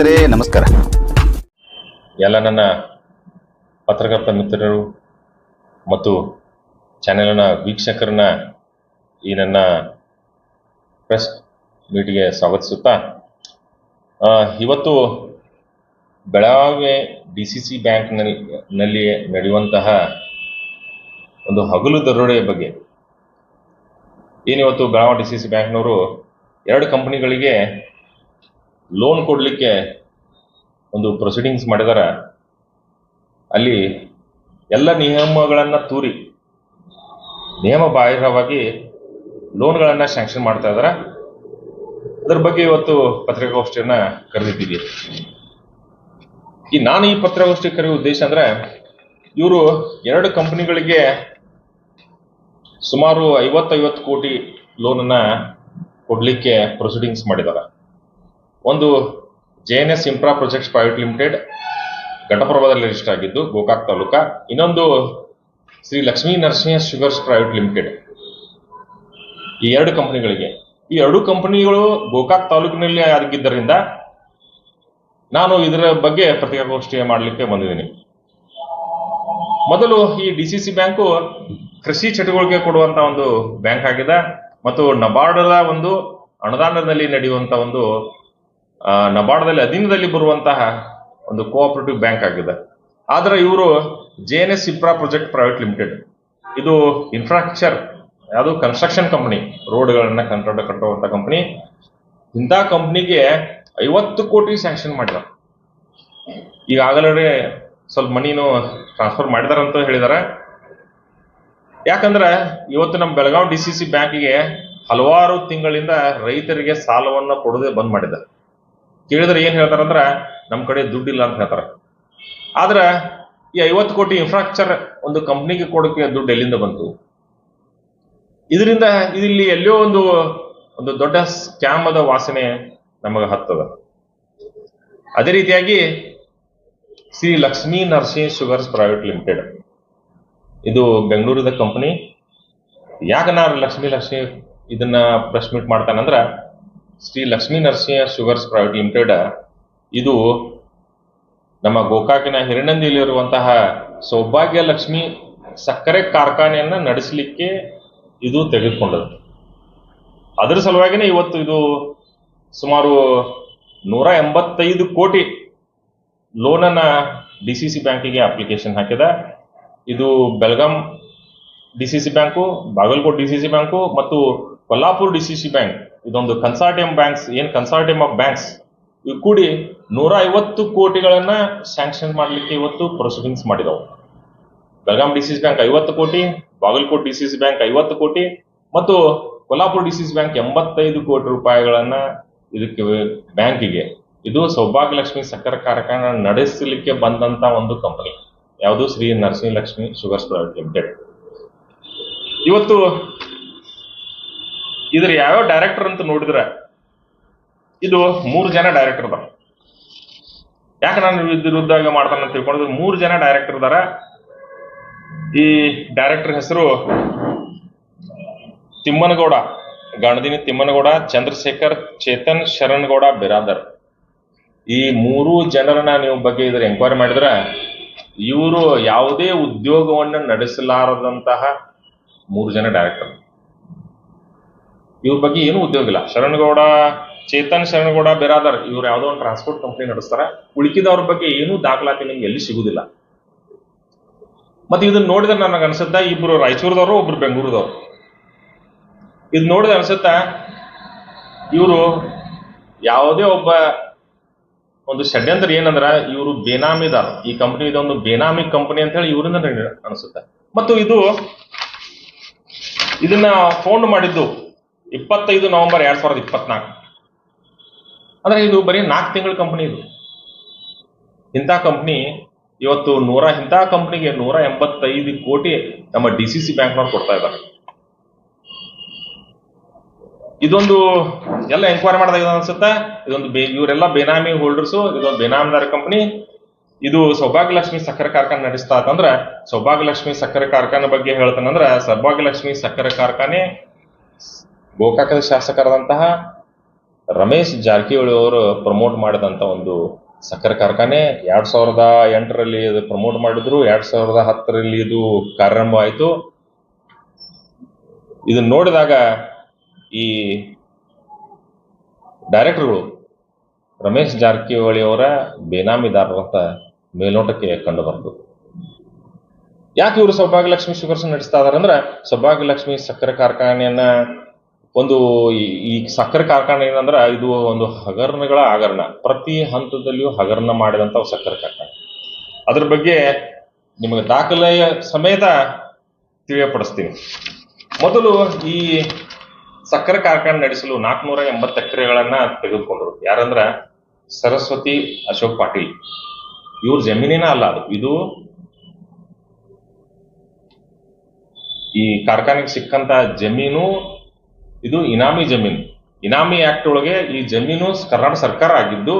ಸ್ನೇಹಿತರೆ, ನಮಸ್ಕಾರ. ಎಲ್ಲ ನನ್ನ ಪತ್ರಕರ್ತ ಮಿತ್ರರು ಮತ್ತು ಚಾನೆಲ್ನ ವೀಕ್ಷಕರನ್ನ ಈ ನನ್ನ ಪ್ರೆಸ್ ಮೀಟ್ಗೆ ಸ್ವಾಗತಿಸುತ್ತಾ ಇವತ್ತು ಬೆಳಗಾವಿ ಡಿ ಸಿ ಸಿ ಬ್ಯಾಂಕ್ನಲ್ಲಿ ನಲ್ಲಿ ನಡೆಯುವಂತಹ ಒಂದು ಹಗಲು ದರೋಡೆಯ ಬಗ್ಗೆ. ಏನಿವತ್ತು ಬೆಳಗಾವಿ ಡಿ ಸಿ ಸಿ ಬ್ಯಾಂಕ್ನವರು ಎರಡು ಕಂಪನಿಗಳಿಗೆ ಲೋನ್ ಕೊಡಲಿಕ್ಕೆ ಒಂದು ಪ್ರೊಸೀಡಿಂಗ್ಸ್ ಮಾಡಿದಾರೆ. ಅಲ್ಲಿ ಎಲ್ಲ ನಿಯಮಗಳನ್ನು ತೂರಿ ನಿಯಮ ಬಾಹಿರವಾಗಿ ಲೋನ್ಗಳನ್ನು ಸ್ಯಾಂಕ್ಷನ್ ಮಾಡ್ತಾ ಇದ್ದಾರೆ ಅದ್ರ ಬಗ್ಗೆ ಇವತ್ತು ಪತ್ರಿಕಾಗೋಷ್ಠಿಯನ್ನು ಕರೆದಿದ್ದೀವಿ. ಈ ನಾನು ಈ ಪತ್ರಿಕಾಗೋಷ್ಠಿ ಕರೆಯುವ ಉದ್ದೇಶ ಅಂದ್ರೆ, ಇವರು ಎರಡು ಕಂಪನಿಗಳಿಗೆ ಸುಮಾರು ಐವತ್ತೈವತ್ತು ಕೋಟಿ ಲೋನನ್ನು ಕೊಡಲಿಕ್ಕೆ ಪ್ರೊಸೀಡಿಂಗ್ಸ್ ಮಾಡಿದಾರೆ. ಒಂದು J N S infra projects private limited ಘಟಪ್ರಭಾದಲ್ಲಿ register ಆಗಿದ್ದು, ಗೋಕಾಕ್ ತಾಲೂಕ. ಇನ್ನೊಂದು Shri Lakshmi Narasimha sugars private limited ಈ ಎರಡು ಕಂಪನಿಗಳಿಗೆ. ಈ ಎರಡು ಕಂಪನಿಗಳು ಗೋಕಾಕ್ ತಾಲೂಕಿನಲ್ಲಿ ಆಗಿದ್ದರಿಂದ ನಾನು ಇದರ ಬಗ್ಗೆ ಪತ್ರಿಕಾಗೋಷ್ಠಿ ಮಾಡಲಿಕ್ಕೆ ಬಂದಿದ್ದೀನಿ. ಮೊದಲು ಈ ಡಿ ಸಿ ಸಿ ಬ್ಯಾಂಕು ಕೃಷಿ ಚಟುವಟಿಕೆ ಕೊಡುವಂತ ಒಂದು ಬ್ಯಾಂಕ್ ಆಗಿದೆ. ಮತ್ತು ನಬಾರ್ಡದ ಒಂದು ಅನುದಾನದಲ್ಲಿ ನಡೆಯುವಂತ ಒಂದು ನಬಾರ್ಡದಲ್ಲಿ ಅಧೀನದಲ್ಲಿ ಬರುವಂತಹ ಒಂದು ಕೋಆಪರೇಟಿವ್ ಬ್ಯಾಂಕ್ ಆಗಿದೆ. ಆದ್ರೆ ಇವರು J N S infra project private limited ಇದು ಇನ್ಫ್ರಾಸ್ಟ್ರಕ್ಚರ್ ಯಾವುದು ಕನ್ಸ್ಟ್ರಕ್ಷನ್ ಕಂಪನಿ ರೋಡ್ಗಳನ್ನ ಕಂಟ್ರೋಲ್ ಕಟ್ಟುವಂತ ಕಂಪನಿ ಇಂಥ ಕಂಪ್ನಿಗೆ ಐವತ್ತು ಕೋಟಿ ಸ್ಯಾಂಕ್ಷನ್ ಮಾಡಿದ ಈಗಾಗಲೇ ಸ್ವಲ್ಪ ಮನಿನು ಟ್ರಾನ್ಸ್ಫರ್ ಮಾಡಿದಾರಂತ ಹೇಳಿದಾರೆ. ಯಾಕಂದ್ರೆ ಇವತ್ತು ನಮ್ಮ ಬೆಳಗಾವಿ ಡಿ ಸಿ ಸಿ ಬ್ಯಾಂಕಿಗೆ ಹಲವಾರು ತಿಂಗಳಿಂದ ರೈತರಿಗೆ ಸಾಲವನ್ನು ಕೊಡದೆ ಬಂದ್ ಮಾಡಿದ್ದಾರೆ. ಕೇಳಿದ್ರೆ ಏನ್ ಹೇಳ್ತಾರಂದ್ರ ನಮ್ಮ ಕಡೆ ದುಡ್ಡಿಲ್ಲ ಅಂತ ಹೇಳ್ತಾರ. ಆದ್ರೆ, ಈ ಐವತ್ತು ಕೋಟಿ ಇನ್ಫ್ರಾಸ್ಟ್ರಕ್ಚರ್ ಒಂದು ಕಂಪ್ನಿಗೆ ಕೊಡೋಕೆ ದುಡ್ಡು ಎಲ್ಲಿಂದ ಬಂತು? ಇದರಿಂದ ಇಲ್ಲಿ ಎಲ್ಲೋ ಒಂದು ಒಂದು ದೊಡ್ಡ ಸ್ಕ್ಯಾಮದ ವಾಸನೆ ನಮಗೆ ಹತ್ತದ. ಅದೇ ರೀತಿಯಾಗಿ Shri Lakshmi Narsing sugars private limited ಇದು ಬೆಂಗಳೂರಿನ ಕಂಪನಿ ಯಾಕೆ ನಾನು ಲಕ್ಷ್ಮೀ ಲಕ್ಷ್ಮಿ ಇದನ್ನ press meet ಮಾಡ್ತಾನಂದ್ರ Shri Lakshmi Narasimha sugars private limited, ಇದು ನಮ್ಮ ಗೋಕಾಕಿನ ಹಿರಣಂದಿಯಲ್ಲಿರುವಂತಹ ಸೌಭಾಗ್ಯ ಲಕ್ಷ್ಮಿ ಸಕ್ಕರೆ ಕಾರ್ಖಾನೆಯನ್ನು ನಡೆಸಲಿಕ್ಕೆ ಇದು ತೆಗೆದುಕೊಂಡದ್ದು. ಅದರ ಸಲುವಾಗಿನೇ ಇವತ್ತು ಇದು ಸುಮಾರು ನೂರ ಎಂಬತ್ತೈದು ಕೋಟಿ ಲೋನನ್ನ ಡಿ ಸಿ ಸಿ ಬ್ಯಾಂಕಿಗೆ ಅಪ್ಲಿಕೇಶನ್ ಹಾಕಿದ. ಇದು Belgaum D C C bank, Bagalkot D C C bank ಮತ್ತು Kolhapur D C C bank ಇದೊಂದು ಕನ್ಸಾರ್ಟಿಯಂ ಬ್ಯಾಂಕ್ಸ್ ಏನ್ ಕನ್ಸಾರ್ಟಿಯಂ ಆಫ್ ಬ್ಯಾಂಕ್ಸ್ ಇವು ಕೂಡಿ ನೂರ ಐವತ್ತು ಕೋಟಿಗಳನ್ನ ಸ್ಯಾಂಕ್ಷನ್ ಮಾಡಲಿಕ್ಕೆ ಇವತ್ತು ಪ್ರೊಸೀಡಿಂಗ್ಸ್ ಮಾಡಿದವು. ಬೆಳಗಾಂ ಡಿ ಬ್ಯಾಂಕ್ ಐವತ್ತು crore Bagalkot D C C bank ಐವತ್ತು ಕೋಟಿ, ಮತ್ತು ಕೊಲ್ಲಾಪುರ್ ಡಿ ಬ್ಯಾಂಕ್ ಎಂಬತ್ತೈದು ಕೋಟಿ ರೂಪಾಯಿಗಳನ್ನ ಇದಕ್ಕೆ ಬ್ಯಾಂಕಿಗೆ ಇದು ಸೌಭಾಗ್ಯಲಕ್ಷ್ಮಿ ಸಕ್ಕರೆ ಕಾರ್ಖಾನೆ ನಡೆಸಲಿಕ್ಕೆ ಬಂದಂತ ಒಂದು ಕಂಪನಿ ಯಾವುದು? Shri Narasimha Lakshmi sugars private limited ಇವತ್ತು ಇದ್ರ ಯಾವ್ಯಾವ ಡೈರೆಕ್ಟರ್ ಅಂತ ನೋಡಿದ್ರೆ ಇದು ಮೂರು ಜನ ಡೈರೆಕ್ಟರ್ ಅದಾರ. ಯಾಕೆ ನಾನು ವಿರುದ್ಧ ಮಾಡ್ತಾನೆ ಅಂತ ತಿಳ್ಕೊಂಡ್ರೆ ಮೂರು ಜನ ಡೈರೆಕ್ಟರ್ ಅದಾರ. ಈ ಡೈರೆಕ್ಟರ್ ಹೆಸರು ತಿಮ್ಮನಗೌಡ, ಗಣದಿನಿ ತಿಮ್ಮನಗೌಡ, ಚಂದ್ರಶೇಖರ್, ಚೇತನ್, ಶರಣ್ಗೌಡ, ಬಿರಾದರ್. ಈ ಮೂರು ಜನರನ್ನ ನೀವು ಬಗ್ಗೆ ಇದ್ರ ಎಂಕ್ವೈರಿ ಮಾಡಿದ್ರೆ ಇವರು ಯಾವುದೇ ಉದ್ಯೋಗವನ್ನು ನಡೆಸಲಾರದಂತಹ ಮೂರು ಜನ ಡೈರೆಕ್ಟರ್ ಇವ್ರ ಬಗ್ಗೆ ಏನು ಉದ್ಯೋಗ ಇಲ್ಲ. ಶರಣಗೌಡ, ಚೇತನ್ ಶರಣಗೌಡ ಬೇರಾದರ್ ಇವ್ರು ಯಾವುದೋ ಒಂದು ಟ್ರಾನ್ಸ್ಪೋರ್ಟ್ ಕಂಪನಿ ನಡೆಸ್ತಾರ. ಉಳಿಕಿದವ್ರ ಬಗ್ಗೆ ಏನೂ ದಾಖಲಾತಿ ನಿಮ್ಗೆ ಎಲ್ಲಿ ಸಿಗುದಿಲ್ಲ. ಮತ್ತೆ ಇದನ್ನ ನೋಡಿದ್ರೆ ನನಗೆ ಅನ್ಸುತ್ತ, ಇಬ್ರು ರಾಯಚೂರದವರು, ಒಬ್ರು ಬೆಂಗಳೂರದವ್ರು. ಇದು ನೋಡಿದ್ರೆ ಅನ್ಸುತ್ತ, ಇವರು ಯಾವುದೇ ಒಬ್ಬ ಒಂದು ಷಡ್ಯಂತ್ರ ಏನಂದ್ರ, ಇವರು ಬೇನಾಮಿದಾರ. ಈ ಕಂಪನಿ ಇದೊಂದು ಬೇನಾಮಿ ಕಂಪನಿ ಅಂತ ಹೇಳಿ ಇವರಿಂದ ಅನಿಸುತ್ತೆ. ಮತ್ತು ಇದು, ಇದನ್ನ ಫೋನ್ ಮಾಡಿದ್ದು ಇಪ್ಪತ್ತೈದು ನವೆಂಬರ್ ಎರಡ್ ಸಾವಿರದ ಇಪ್ಪತ್ನಾಲ್ಕು. ಅಂದ್ರೆ ಇದು ಬರೀ ನಾಲ್ಕು ತಿಂಗಳ ಕಂಪನಿ ಇದು. ಇಂಥ ಕಂಪನಿ ಇವತ್ತು ನೂರ, ಇಂಥ ಕಂಪ್ನಿಗೆ ನೂರ ಎಂಬತ್ತೈದು ಕೋಟಿ ನಮ್ಮ ಡಿ ಸಿ ಸಿ ಬ್ಯಾಂಕ್ನವ್ರು ಕೊಡ್ತಾ ಇದ್ದಾರೆ. ಇದೊಂದು, ಎಲ್ಲ ಎಂಕ್ವೈರಿ ಮಾಡಿದಾಗ ಅನ್ಸುತ್ತೆ? ಇದೊಂದು ಇವರೆಲ್ಲ ಬೇನಾಮಿ ಹೋಲ್ಡರ್ಸು ಇದೊಂದು ಬೇನಾಮಿದಾರ ಕಂಪನಿ ಇದು ಸೌಭಾಗ್ಯಲಕ್ಷ್ಮಿ ಸಕ್ಕರೆ ಕಾರ್ಖಾನೆ ನಡೆಸ್ತಾ ಸೌಭಾಗ್ಯ ಸೌಭಾಗ್ಯಲಕ್ಷ್ಮಿ ಸಕ್ಕರೆ ಕಾರ್ಖಾನೆ ಬಗ್ಗೆ ಹೇಳ್ತಾನಂದ್ರ ಸೌಭಾಗ್ಯಲಕ್ಷ್ಮಿ ಸಕ್ಕರೆ ಕಾರ್ಖಾನೆ ಗೋಕಾಕದ ಶಾಸಕರಾದಂತಹ ರಮೇಶ್ ಜಾರಕಿಹೊಳಿ ಅವರು ಪ್ರಮೋಟ್ ಮಾಡಿದಂತ ಒಂದು ಸಕ್ಕರೆ ಕಾರ್ಖಾನೆ. ಎರಡು ಸಾವಿರದ ಎಂಟರಲ್ಲಿ ಇದು ಪ್ರಮೋಟ್ ಮಾಡಿದ್ರು, ಎರಡು ಸಾವಿರದ ಹತ್ತರಲ್ಲಿ ಇದು ಪ್ರಾರಂಭ ಆಯಿತು ಇದನ್ನ ನೋಡಿದಾಗ ಈ ಡೈರೆಕ್ಟರ್ಗಳು ರಮೇಶ್ ಜಾರಕಿಹೊಳಿ ಅವರ ಬೇನಾಮಿದಾರರಂತ ಮೇಲ್ನೋಟಕ್ಕೆ ಕಂಡು ಯಾಕೆ ಇವರು ಸೌಭಾಗ್ಯಲಕ್ಷ್ಮಿ ಶುಗರ್ಸ್ ನಡೆಸ್ತಾ ಇದಾರೆ ಅಂದ್ರೆ ಸೌಭಾಗ್ಯಲಕ್ಷ್ಮಿ ಸಕ್ಕರೆ ಕಾರ್ಖಾನೆಯನ್ನ ಒಂದು ಈ- ಸಕ್ಕರೆ ಕಾರ್ಖಾನೆ ಏನಂದ್ರ ಇದು ಒಂದು ಹಗರಣಗಳ ಹಗರಣ. ಪ್ರತಿ ಹಂತದಲ್ಲಿಯೂ ಹಗರಣ ಮಾಡಿದಂತ ಸಕ್ಕರೆ ಕಾರ್ಖಾನೆ. ಅದ್ರ ಬಗ್ಗೆ ನಿಮಗೆ ದಾಖಲೆಯ ಸಮೇತ ತಿಳಿಯಪಡಿಸ್ತೀನಿ. ಮೊದಲು ಈ ಸಕ್ಕರೆ ಕಾರ್ಖಾನೆ ನಡೆಸಲು ನಾಲ್ಕುನೂರ ಎಂಬತ್ತು ಎಕರೆಗಳನ್ನ ತೆಗೆದುಕೊಂಡರು. ಯಾರಂದ್ರ ಸರಸ್ವತಿ ಅಶೋಕ್ ಪಾಟೀಲ್. ಇವ್ರ ಜಮೀನಿನ ಅಲ್ಲ ಅದು. ಇದು ಈ ಕಾರ್ಖಾನೆಗೆ ಸಿಕ್ಕಂತ ಜಮೀನು ಇದು ಇನಾಮಿ ಜಮೀನು. ಇನಾಮಿ ಆಕ್ಟ್ ಒಳಗೆ ಈ ಜಮೀನು ಕರ್ನಾಟಕ ಸರ್ಕಾರ ಆಗಿದ್ದು,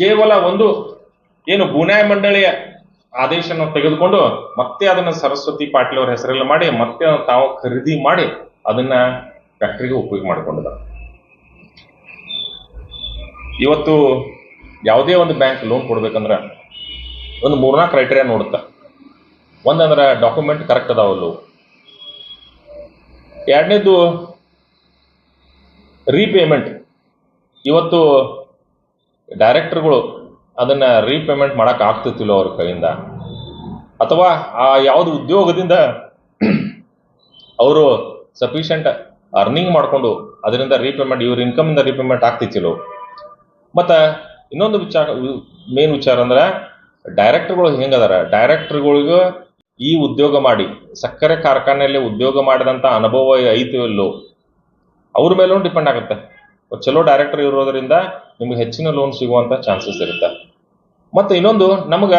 ಕೇವಲ ಒಂದು ಏನು ಬುನಾಯ ಮಂಡಳಿಯ ಆದೇಶನ ತೆಗೆದುಕೊಂಡು ಮತ್ತೆ ಅದನ್ನ ಸರಸ್ವತಿ ಪಾಟೀಲ್ ಅವರ ಹೆಸರಲ್ಲಿ ಮಾಡಿ, ಮತ್ತೆ ತಾವು ಖರೀದಿ ಮಾಡಿ ಅದನ್ನ ಫ್ಯಾಕ್ಟ್ರಿಗೆ ಉಪಯೋಗ ಮಾಡಿಕೊಂಡಿದ ಇವತ್ತು ಯಾವುದೇ ಒಂದು ಬ್ಯಾಂಕ್ ಲೋನ್ ಕೊಡ್ಬೇಕಂದ್ರ ಒಂದು ಮೂರ್ನಾಲ್ಕು ಕ್ರೈಟೇರಿಯಾ ನೋಡುತ್ತೆ. ಒಂದಂದ್ರೆ ಡಾಕ್ಯುಮೆಂಟ್ ಕರೆಕ್ಟ್ ಅದಾವಲ್ಲ. ಎರಡನೇದು ರೀಪೇಮೆಂಟ್ ಇವತ್ತು ಡೈರೆಕ್ಟರ್ಗಳು ಅದನ್ನು ರೀಪೇಮೆಂಟ್ ಮಾಡೋಕೆ ಆಗ್ತಿತ್ತಿಲ್ಲ ಅವ್ರ ಕೈಯಿಂದ. ಅಥವಾ ಆ ಯಾವುದು ಉದ್ಯೋಗದಿಂದ ಅವರು ಸಫಿಷಿಯಂಟ್ ಅರ್ನಿಂಗ್ ಮಾಡಿಕೊಂಡು ಅದರಿಂದ ರೀಪೇಮೆಂಟ್ ಇವ್ರ ಇನ್ಕಮಿಂದ ರೀಪೇಮೆಂಟ್ ಆಗ್ತಿತ್ತಿಲ್ಲ ಮತ್ತು ಇನ್ನೊಂದು ವಿಚಾರ ಮೇನ್ ವಿಚಾರ ಅಂದ್ರೆ ಡೈರೆಕ್ಟರ್ಗಳು ಹೆಂಗದಾರ? ಡೈರೆಕ್ಟ್ರ್ಗಳಿಗೂ ಈ ಉದ್ಯೋಗ ಮಾಡಿ, ಸಕ್ಕರೆ ಕಾರ್ಖಾನೆಯಲ್ಲಿ ಉದ್ಯೋಗ ಮಾಡಿದಂಥ ಅನುಭವ ಐತಿ ಇಲ್ಲೋ? ಅವ್ರ ಮೇಲೂ ಡಿಪೆಂಡ್ ಆಗುತ್ತೆ. ಚಲೋ ಡೈರೆಕ್ಟರ್ ಇರೋದ್ರಿಂದ ನಿಮ್ಗೆ ಹೆಚ್ಚಿನ ಲೋನ್ ಸಿಗುವಂತ ಚಾನ್ಸಸ್ ಇರುತ್ತೆ. ಮತ್ತೆ ಇನ್ನೊಂದು, ನಮಗ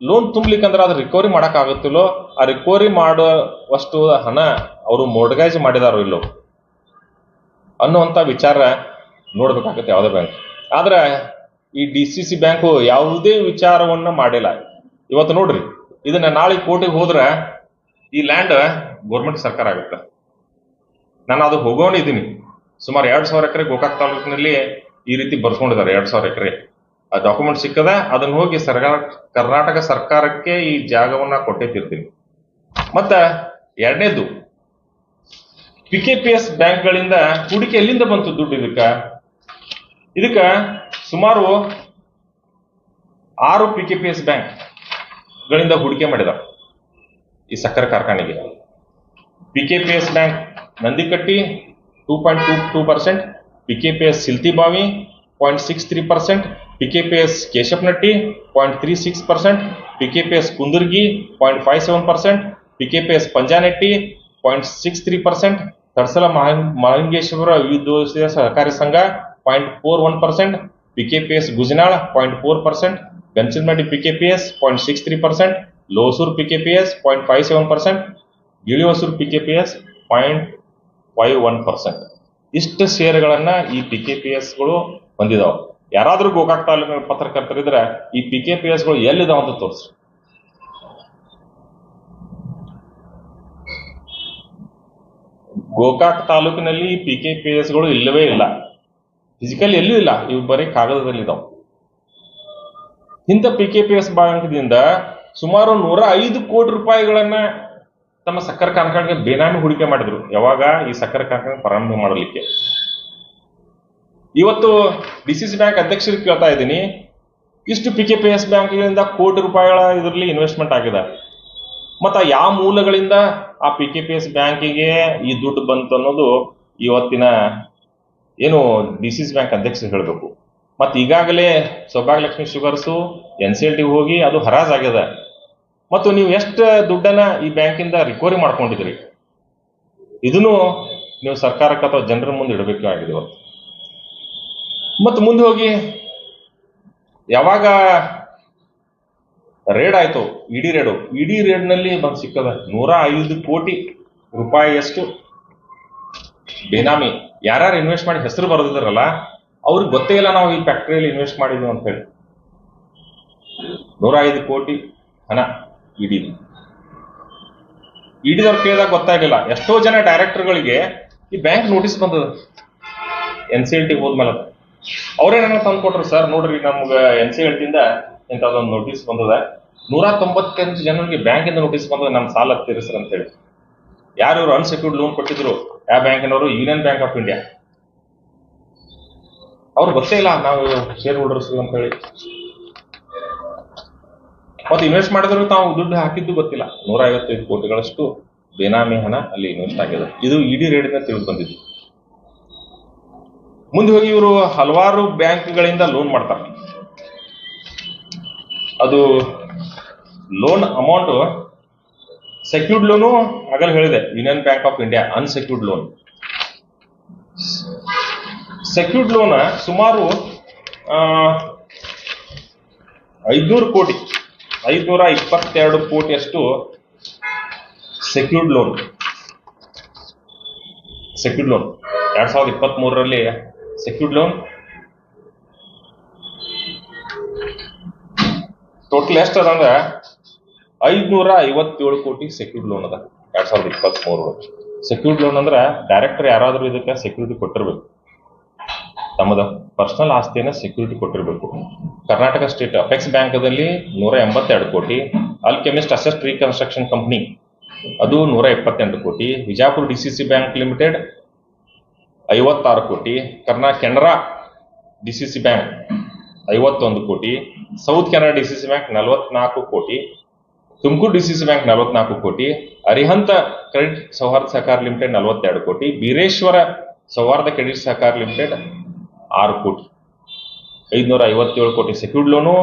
ಲೋನ್ ತುಂಬ್ಲಿಕ್ಕಂದ್ರೆ ಅದು ರಿಕವರಿ ಮಾಡಕ್ ಆಗುತ್ತಿಲ್ಲೋ, ಆ ರಿಕವರಿ ಮಾಡುವಷ್ಟು ಹಣ ಅವರು ಮೋರ್ಗೈಜ್ ಮಾಡಿದಾರೋ ಇಲ್ಲೋ ಅನ್ನುವಂತ ವಿಚಾರ ನೋಡ್ಬೇಕಾಗತ್ತೆ ಯಾವುದೇ ಬ್ಯಾಂಕ್ ಆದ್ರೆ ಈ ಡಿ ಸಿ ಸಿ ಬ್ಯಾಂಕು ಯಾವುದೇ ವಿಚಾರವನ್ನ ಮಾಡಿಲ್ಲ. ಇವತ್ತು ನೋಡ್ರಿ, ಇದನ್ನ ನಾಳೆ ಕೋರ್ಟಿಗೆ ಹೋದ್ರೆ ಈ ಲ್ಯಾಂಡ್ ಗೌರ್ಮೆಂಟ್ ಸರ್ಕಾರ ಆಗುತ್ತೆ. ನಾನು ಅದು ಹೋಗೋಣಿದ್ದೀನಿ ಸುಮಾರು ಎರಡು ಸಾವಿರ ಎಕರೆ ಗೋಕಾಕ್ ತಾಲೂಕಿನಲ್ಲಿ ಈ ರೀತಿ ಬರ್ಸ್ಕೊಂಡಿದ್ದಾರೆ, ಎರಡು ಸಾವಿರ ಎಕರೆ. ಆ ಡಾಕ್ಯುಮೆಂಟ್ ಸಿಕ್ಕದ ಅದನ್ನ ಹೋಗಿ ಸರ್ಕಾರ, ಕರ್ನಾಟಕ ಸರ್ಕಾರಕ್ಕೆ ಈ ಜಾಗವನ್ನ ಕೊಟ್ಟೇತಿರ್ತೀನಿ ಮತ್ತ ಎರಡನೇದು ಪಿ ಕೆ ಪಿ ಎಸ್ ಬ್ಯಾಂಕ್ಗಳಿಂದ ಹೂಡಿಕೆ ಎಲ್ಲಿಂದ ಬಂತು ದುಡ್ಡು ಇದಕ್ಕ? ಇದಕ್ಕ ಸುಮಾರು ಆರು P K P S bank ಗಳಿಂದ ಹೂಡಿಕೆ ಮಾಡಿದ ಈ ಸಕ್ಕರೆ ಕಾರ್ಖಾನೆಗೆ. P K P S bank Nandikatti two point two two percent P K P S Siltibavi point six three percent P K P S Keshapnatti point three six percent P K P S Kundargi point five seven percent P K P percent P K P S point five one percent ಇಷ್ಟು ಶೇರ್ಗಳನ್ನ ಈ P K P ಎಸ್ಗಳು ಹೊಂದಿದಾವೆ. ಯಾರಾದ್ರೂ ಗೋಕಾಕ್ ತಾಲೂಕಿನ ಪತ್ರಕರ್ತರಿದ್ರೆ ಈ P K P ಎಸ್ಗಳು ಎಲ್ಲಿದಾವ ಅಂತ ತೋರಿಸಿ. ಗೋಕಾಕ್ ತಾಲೂಕಿನಲ್ಲಿ ಪಿ ಕೆ ಪಿ ಎಸ್ಗಳು ಇಲ್ಲವೇ ಇಲ್ಲ. ಫಿಸಿಕಲ್ ಎಲ್ಲೂ ಇಲ್ಲ. ಇವು ಬರೀ ಕಾಗದದಲ್ಲಿ ಇದಾವೆ ಇಂಥ ಪಿ ಕೆ ಪಿ ಎಸ್ ಬ್ಯಾಂಕ್ದಿಂದ ಸುಮಾರು ನೂರ ಐದು ಕೋಟಿ ರೂಪಾಯಿಗಳನ್ನ ತಮ್ಮ ಸಕ್ಕರೆ ಕಾರ್ಖಾನೆಗೆ ಬೇನಾಮಿ ಹೂಡಿಕೆ ಮಾಡಿದ್ರು. ಯಾವಾಗ? ಈ ಸಕ್ಕರೆ ಕಾರ್ಖಾನೆ ಪ್ರಾರಂಭ ಮಾಡಲಿಕ್ಕೆ. ಇವತ್ತು ಡಿ ಸಿ ಸಿ ಬ್ಯಾಂಕ್ ಅಧ್ಯಕ್ಷರಿಗೆ ಕೇಳ್ತಾ ಇದ್ದೀನಿ, ಇಷ್ಟು ಪಿ ಕೆ ಪಿ ಎಸ್ ಬ್ಯಾಂಕ್ಗಳಿಂದ ಕೋಟಿ ರೂಪಾಯಿಗಳ ಇದರಲ್ಲಿ ಇನ್ವೆಸ್ಟ್ಮೆಂಟ್ ಆಗಿದೆ. ಮತ್ತು ಯಾವ ಮೂಲಗಳಿಂದ ಆ ಪಿ ಕೆ ಪಿ ಎಸ್ ಬ್ಯಾಂಕಿಗೆ ಈ ದುಡ್ಡು ಬಂತು ಅನ್ನೋದು ಇವತ್ತಿನ ಏನು ಡಿ ಸಿ ಸಿ ಬ್ಯಾಂಕ್ ಅಧ್ಯಕ್ಷರು ಹೇಳಬೇಕು. ಮತ್ತು ಈಗಾಗಲೇ Saubhagyalakshmi sugars N C L T ಹೋಗಿ ಅದು ಹರಾಜ್ ಆಗ್ಯದ. ಮತ್ತು ನೀವು ಎಷ್ಟು ದುಡ್ಡನ್ನ ಈ ಬ್ಯಾಂಕಿಂದ ರಿಕವರಿ ಮಾಡ್ಕೊಂಡಿದ್ರಿ ಇದನ್ನು ನೀವು ಸರ್ಕಾರಕ್ಕೆ ಅಥವಾ ಜನರ ಮುಂದೆ ಇಡಬೇಕಾಗಿದೆ ಇವತ್ತು ಮತ್ತು ಮುಂದೆ ಹೋಗಿ, ಯಾವಾಗ ರೇಡ್ ಆಯ್ತು, ಇಡಿ ರೇಡು ಇಡಿ ರೇಡ್ನಲ್ಲಿ ಬಂದು ಸಿಕ್ಕದ ನೂರ ಐದು ಕೋಟಿ ರೂಪಾಯಿಯಷ್ಟು ಬೇನಾಮಿ. ಯಾರ್ಯಾರು ಇನ್ವೆಸ್ಟ್ ಮಾಡಿ ಹೆಸರು ಬರೆದಿದ್ರಲ್ಲ ಅವ್ರಿಗೆ ಗೊತ್ತೇ ಇಲ್ಲ ನಾವು ಈ ಫ್ಯಾಕ್ಟ್ರಿಯಲ್ಲಿ ಇನ್ವೆಸ್ಟ್ ಮಾಡಿದ್ವಿ ಅಂತ ಹೇಳಿ. ನೂರ ಐದು ಕೋಟಿ ಹಣ. ಇಡಿ ಇಡಿದವ್ರು ಕೇಳಿದಾಗ ಗೊತ್ತಾಗಲಿಲ್ಲ. ಎಷ್ಟೋ ಜನ ಡೈರೆಕ್ಟರ್ಗಳಿಗೆ ಈ ಬ್ಯಾಂಕ್ ನೋಟಿಸ್ ಬಂದದ. ಎನ್ ಸಿ ಎಲ್ ಟಿ ಹೋದ್ಮೇಲೆ ಅವ್ರೇನ ತಂದು ಕೊಟ್ರು ಸರ್, ನೋಡ್ರಿ ನಮ್ಗೆ ಎನ್ ಸಿ ಎಲ್ ಟಿಯಿಂದ ಇಂಥದ್ದೊಂದು ನೋಟಿಸ್ ಬಂದದ. ನೂರ ತೊಂಬತ್ತೆಂಟು ಜನರಿಗೆ ಬ್ಯಾಂಕಿಂದ ನೋಟಿಸ್ ಬಂದದ ನಮ್ಮ ಸಾಲ ತೀರಿಸ್ರಿ ಅಂತ ಹೇಳಿ. ಯಾರು ಇವರು ಅನ್ಸೆಕ್ಯೂರ್ಡ್ ಲೋನ್ ಕೊಟ್ಟಿದ್ರು ಯಾವ ಬ್ಯಾಂಕಿನವರು? Union Bank of India. ಅವ್ರು ಗೊತ್ತೇ ಇಲ್ಲ, ನಾವು ಶೇರ್ ಹೋಲ್ಡರ್ಸ್ ಅಂತ ಹೇಳಿ. ಮತ್ತೆ ಇನ್ವೆಸ್ಟ್ ಮಾಡಿದ್ರು ತಾವು ದುಡ್ಡು ಹಾಕಿದ್ದು ಗೊತ್ತಿಲ್ಲ. ನೂರ ಐವತ್ತೈದು ಕೋಟಿಗಳಷ್ಟು ಬೇನಾಮಿ ಹಣ ಅಲ್ಲಿ ಇನ್ವೆಸ್ಟ್ ಆಗಿದೆ. ಇದು ಇಡಿ ರೇಡಿನ ತಿಳಿದು ಬಂದಿದ್ದು. ಮುಂದೆ ಹೋಗಿ ಇವರು ಹಲವಾರು ಬ್ಯಾಂಕ್ಗಳಿಂದ ಲೋನ್ ಮಾಡ್ತಾರೆ. ಅದು ಲೋನ್ ಅಮೌಂಟ್ ಸೆಕ್ಯೂರ್ಡ್ ಲೋನು ಆಗಲೇ ಹೇಳಿದೆ. Union Bank of India unsecured loan secured loan ಸುಮಾರು ಐದ್ನೂರು ಕೋಟಿ. ಐದ್ನೂರ ಇಪ್ಪತ್ತೆರಡು ಕೋಟಿಯಷ್ಟು ಸೆಕ್ಯೂರ್ಡ್ ಲೋನ್ ಸೆಕ್ಯೂರ್ಡ್ ಲೋನ್ ಎರಡ್ ಸಾವಿರದ ಇಪ್ಪತ್ತ್ ಮೂರರಲ್ಲಿ ಸೆಕ್ಯೂರ್ಡ್ ಲೋನ್ ಟೋಟಲ್ ಎಷ್ಟು ಅದ ಅಂದ್ರೆ ಐದ್ನೂರ ಐವತ್ತೇಳು ಕೋಟಿ ಸೆಕ್ಯೂರ್ಡ್ ಲೋನ್ ಅದ ಎರಡ್ ಸಾವಿರದ ಇಪ್ಪತ್ತ್ ಮೂರು ಸೆಕ್ಯೂರ್ಡ್ ಲೋನ್ ಅಂದ್ರೆ ಡೈರೆಕ್ಟರ್ ಯಾರಾದರೂ ಇದಕ್ಕೆ ಸೆಕ್ಯೂರಿಟಿ ಕೊಟ್ಟಿರ್ಬೇಕು. ತಮ್ಮದ ಪರ್ಸನಲ್ ಆಸ್ತಿಯನ್ನ ಸೆಕ್ಯೂರಿಟಿ ಕೊಟ್ಟಿರಬೇಕು. ಕರ್ನಾಟಕ ಸ್ಟೇಟ್ ಅಪೆಕ್ಸ್ ಬ್ಯಾಂಕದಲ್ಲಿ ನೂರ ಎಂಬತ್ತೆರಡು ಕೋಟಿ ಅಲ್ಕೆಮಿಸ್ಟ್ ಅಸೆಸ್ಟ್ ರೀಕನ್ಸ್ಟ್ರಕ್ಷನ್ ಕಂಪ್ನಿ ಅದು ನೂರ ಇಪ್ಪತ್ತೆಂಟು crore, Vijapur D C C bank limited ಐವತ್ತಾರು ಕೋಟಿ, ಕರ್ನಾ Canara D C C bank ಐವತ್ತೊಂದು crore south Canara D C C bank ನಲವತ್ನಾಲ್ಕು crore, Tumakuru D C C bank ನಲವತ್ನಾಲ್ಕು ಕೋಟಿ, ಅರಿಹಂತ ಕ್ರೆಡಿಟ್ ಸೌಹಾರ್ದ ಸಹಕಾರ ಲಿಮಿಟೆಡ್ ನಲವತ್ತೆರಡು ಕೋಟಿ ಬೀರೇಶ್ವರ ಸೌಹಾರ್ದ ಕ್ರೆಡಿಟ್ ಸಹಕಾರ ಲಿಮಿಟೆಡ್ ಆರು ಕೋಟಿ. ಐದುನೂರ ಐವತ್ತೇಳು ಕೋಟಿ ಸೆಕ್ಯೂರ್ಡ್ ಲೋನು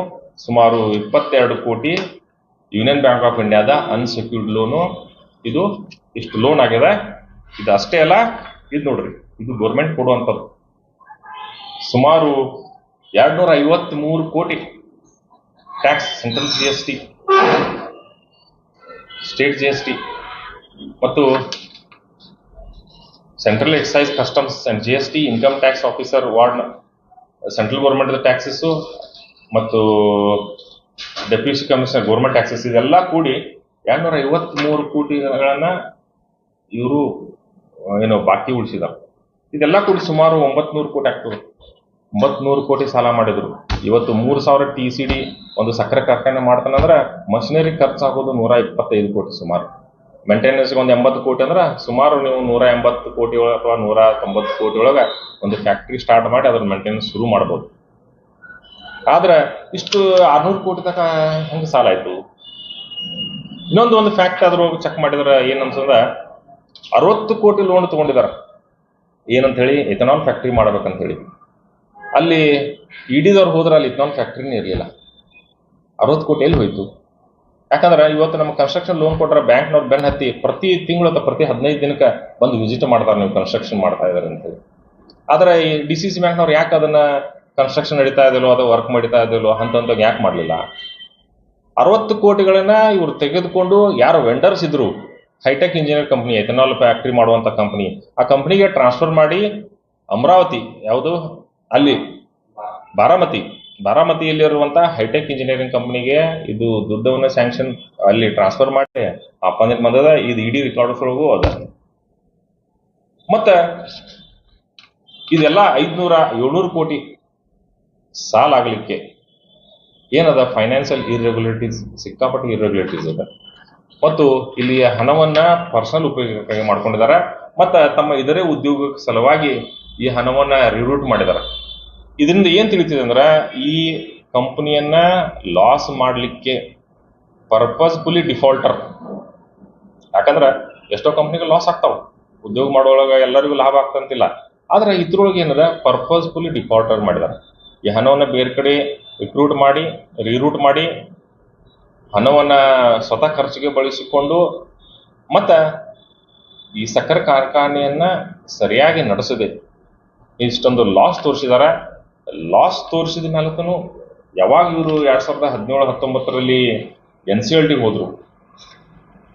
ಸುಮಾರು ಇಪ್ಪತ್ತೆರಡು ಕೋಟಿ ಯೂನಿಯನ್ ಬ್ಯಾಂಕ್ ಆಫ್ ಇಂಡಿಯಾದ ಅನ್ಸೆಕ್ಯೂರ್ಡ್ ಲೋನು ಇದು ಇಷ್ಟು ಲೋನ್ ಆಗಿದೆ. ಇದು ಅಷ್ಟೇ ಅಲ್ಲ, ಇದು ನೋಡ್ರಿ, ಇದು ಗೌರ್ಮೆಂಟ್ ಕೊಡುವಂಥದ್ದು. ಸುಮಾರು ಎರಡ್ನೂರ ಐವತ್ತ್ಮೂರು crore tax central G S T state G S T ಮತ್ತು central excise customs and G S T income tax officer ward central government taxes ಮತ್ತು ಡೆಪ್ಯೂಟಿ ಕಮಿಷನರ್ ಗೌರ್ಮೆಂಟ್ ಟ್ಯಾಕ್ಸಸ್ ಇದೆಲ್ಲ ಕೂಡಿ ಎರಡ್ನೂರ ಐವತ್ಮೂರು ಕೋಟಿಗಳನ್ನು ಇವರು ಏನು ಬಾಕಿ ಉಳಿಸಿದ ಇದೆಲ್ಲ ಕೂಡಿ ಸುಮಾರು ಒಂಬತ್ನೂರು ಕೋಟಿ ಆಗ್ತದೆ. ಒಂಬತ್ನೂರು ಕೋಟಿ ಸಾಲ ಮಾಡಿದ್ರು. ಇವತ್ತು ಮೂರು ಸಾವಿರ ಟಿ ಸಿ ಡಿ ಒಂದು ಸಕ್ಕರೆ ಕಾರ್ಖಾನೆ ಮಾಡ್ತಾನಂದ್ರೆ ಮಷಿನರಿ ಖರ್ಚಾಗೋದು ನೂರ ಇಪ್ಪತ್ತೈದು ಕೋಟಿ ಸುಮಾರು. ಮೇಂಟೆನೆನ್ಸ್ಗೆ ಒಂದು ಎಂಬತ್ತು ಕೋಟಿ ಅಂದ್ರೆ ಸುಮಾರು ನೀವು ನೂರ ಎಂಬತ್ತು ಕೋಟಿ ಒಳಗೆ ಅಥವಾ ನೂರ ತೊಂಬತ್ತು ಕೋಟಿ ಒಳಗೆ ಒಂದು ಫ್ಯಾಕ್ಟ್ರಿ ಸ್ಟಾರ್ಟ್ ಮಾಡಿ ಅದ್ರ ಮೇಂಟೆನೆನ್ಸ್ ಶುರು ಮಾಡ್ಬೋದು. ಆದ್ರೆ ಇಷ್ಟು ಆರ್ನೂರು ಕೋಟಿ ತನಕ ಹೆಂಗೆ ಸಾಲ ಆಯ್ತು? ಇನ್ನೊಂದು ಒಂದು ಫ್ಯಾಕ್ಟ್ ಆದ್ರೂ ಚೆಕ್ ಮಾಡಿದ್ರೆ ಏನ್ ಅನ್ಸಂದ್ರೆ ಅರವತ್ತು ಕೋಟಿ ಲೋನ್ ತಗೊಂಡಿದಾರ. ಏನಂತ ಹೇಳಿ ಇಥನಾಲ್ ಫ್ಯಾಕ್ಟ್ರಿ ಮಾಡ್ಬೇಕಂತ ಹೇಳಿ ಅಲ್ಲಿ ಇಡಿದವ್ರು ಹೋದ್ರೆ ಅಲ್ಲಿ ಇಥನಾಲ್ ಫ್ಯಾಕ್ಟ್ರಿನೇ ಇರಲಿಲ್ಲ. ಅರವತ್ತು ಕೋಟಿ ಎಲ್ಲಿ ಹೋಯ್ತು? ಯಾಕಂದ್ರೆ ಇವತ್ತು ನಮ್ಮ ಕನ್ಸ್ಟ್ರಕ್ಷನ್ ಲೋನ್ ಕೊಟ್ಟರೆ ಬ್ಯಾಂಕ್ನವ್ರು ಬೆನ್ನ ಹತ್ತಿ ಪ್ರತಿ ತಿಂಗಳು ಅಥವಾ ಪ್ರತಿ ಹದಿನೈದು ದಿನಕ್ಕೆ ಬಂದು ವಿಸಿಟ್ ಮಾಡ್ತಾರೆ ನೀವು ಕನ್ಸ್ಟ್ರಕ್ಷನ್ ಮಾಡ್ತಾ ಇದ್ದಾರೆ ಅಂತೇಳಿ ಆದ್ರೆ ಈ ಡಿ ಸಿ ಸಿ ಬ್ಯಾಂಕ್ನವ್ರು ಯಾಕೆ ಅದನ್ನ ಕನ್ಸ್ಟ್ರಕ್ಷನ್ ನಡೀತಾ ಇದೆಯೋ ಅಥವಾ ವರ್ಕ್ ಮಾಡ್ತಾ ಇದೆಯೋ ಅಂತ ಯಾಕೆ ಮಾಡಲಿಲ್ಲ? ಅರವತ್ತು ಕೋಟಿಗಳನ್ನ ಇವರು ತೆಗೆದುಕೊಂಡು ಯಾರು ವೆಂಡರ್ಸ್ ಇದ್ರು hitech engineer company ethanol factory ಮಾಡುವಂತ ಕಂಪ್ನಿ ಆ ಕಂಪ್ನಿಗೆ ಟ್ರಾನ್ಸ್ಫರ್ ಮಾಡಿ ಅಮರಾವತಿ, ಯಾವುದು? ಅಲ್ಲಿ, ಬಾರಾಮತಿ. ಬಾರಾಮತಿಯಲ್ಲಿರುವಂತ ಹೈಟೆಕ್ ಇಂಜಿನಿಯರಿಂಗ್ ಕಂಪನಿಗೆ ಇದು ದುಡ್ಡವನ್ನ ಸ್ಯಾಂಕ್ಷನ್ ಅಲ್ಲಿ ಟ್ರಾನ್ಸ್ಫರ್ ಮಾಡಿ ಅಪ್ಪಂದಿಗೆ ಬಂದದ, ಇದು ಇಡೀ ರೆಕಾರ್ಡ್ಸ್ ಒಳಗೂ ಅದ. ಮತ್ತ ಇದೆಲ್ಲ ಐದ್ನೂರ ಏಳ್ನೂರು ಕೋಟಿ ಸಾಲ ಆಗ್ಲಿಕ್ಕೆ ಏನದ ಫೈನಾನ್ಷಿಯಲ್ ಇರೆಗ್ಯುಲರಿಟೀಸ್ ಸಿಕ್ಕಾಪಟ್ಟೆ ಇರೆಗ್ಯುಲರಿಟೀಸ್ ಅದ ಮತ್ತು ಇಲ್ಲಿಯ ಹಣವನ್ನ ಪರ್ಸನಲ್ ಉಪಯೋಗಕ್ಕಾಗಿ ಮಾಡ್ಕೊಂಡಿದ್ದಾರೆ. ಮತ್ತ ತಮ್ಮ ಇದರೇ ಉದ್ಯೋಗಕ್ಕೆ ಸಲುವಾಗಿ ಈ ಹಣವನ್ನ ರಿರೂಟ್ ಮಾಡಿದ್ದಾರೆ. ಇದರಿಂದ ಏನು ತಿಳಿತಿದೆ ಅಂದ್ರೆ ಈ ಕಂಪನಿಯನ್ನ ಲಾಸ್ ಮಾಡಲಿಕ್ಕೆ ಪರ್ಪಸ್ಫುಲಿ ಡಿಫಾಲ್ಟರ್ ಯಾಕಂದ್ರೆ ಎಷ್ಟೋ ಕಂಪ್ನಿಗೆ ಲಾಸ್ ಆಗ್ತಾವ. ಉದ್ಯೋಗ ಮಾಡೋಳಗ ಎಲ್ಲರಿಗೂ ಲಾಭ ಆಗ್ತಂತಿಲ್ಲ. ಆದ್ರೆ ಇದ್ರೊಳಗೆ ಏನದ? ಪರ್ಪಸ್ಫುಲಿ ಡಿಫಾಲ್ಟರ್ ಮಾಡಿದ್ದಾರೆ ಈ ಹಣವನ್ನ ಬೇರೆ ಕಡೆ ರಿಕ್ರೂಟ್ ಮಾಡಿ ರೀರೂಟ್ ಮಾಡಿ, ಹಣವನ್ನ ಸ್ವತಃ ಖರ್ಚಿಗೆ ಬಳಸಿಕೊಂಡು ಮತ್ತು ಈ ಸಕ್ಕರೆ ಕಾರ್ಖಾನೆಯನ್ನ ಸರಿಯಾಗಿ ನಡೆಸದೆ. ಇಷ್ಟೊಂದು ಲಾಸ್ ತೋರಿಸಿದಾರ. ಲಾಸ್ ತೋರಿಸಿದ ಮೇಲಕ್ಕೂ ಯಾವಾಗ ಇವರು ಎರಡು ಸಾವಿರದ ಹದಿನೇಳು, ಹತ್ತೊಂಬತ್ತರಲ್ಲಿ ಎನ್ ಸಿ ಎಲ್ ಟಿಗೆ ಹೋದ್ರು.